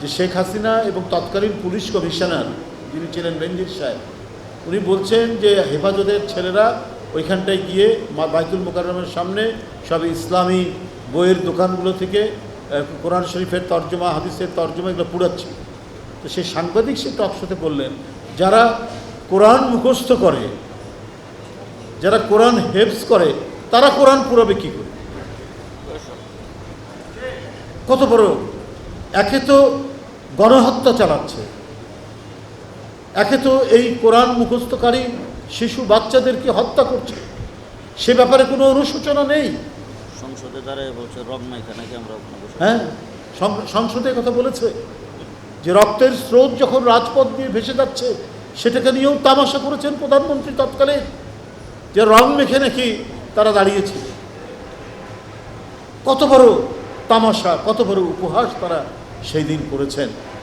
যে শেখ হাসিনা এবং তৎকালীন পুলিশ কমিশনার যিনি ছিলেন বেনজির সাহেব, উনি বলছেন যে হেফাজতের ছেলেরা ওইখানটায় গিয়ে মা বাইতুল মোকাররমের সামনে সব ইসলামী বইয়ের দোকানগুলো থেকে কোরআন শরীফের তর্জমা, হাদিসের তর্জমা এগুলো পুড়াচ্ছে। তো সেই সাংবাদিক সে টক শোতে বললেন, যারা কোরআন মুখস্থ করে, যারা কোরআন হেফস করে, তারা কোরআন পুরাবে কী করে? কত বড়? একে তো গণহত্যা চালাচ্ছে। একে তো এই কোরআন মুখস্থকারী শিশু বাচ্চাদেরকে হত্যা করছে। সে ব্যাপারে কোনো অনুশোচনা নেই? সংসদে দাঁড়ায় বলছে রং নাকি আমরা হ্যাঁ সংসদে কথা বলেছে যে রক্তের স্রোত যখন রাজপথ দিয়ে ভেসে যাচ্ছে সেটাকে নিয়েও তামাশা করেছেন প্রধানমন্ত্রী তৎকালে যে রং মেখে নাকি তারা দাঁড়িয়েছে। কত বড় তামাশা কত বড় উপহাস তারা সেই দিন করেছেন।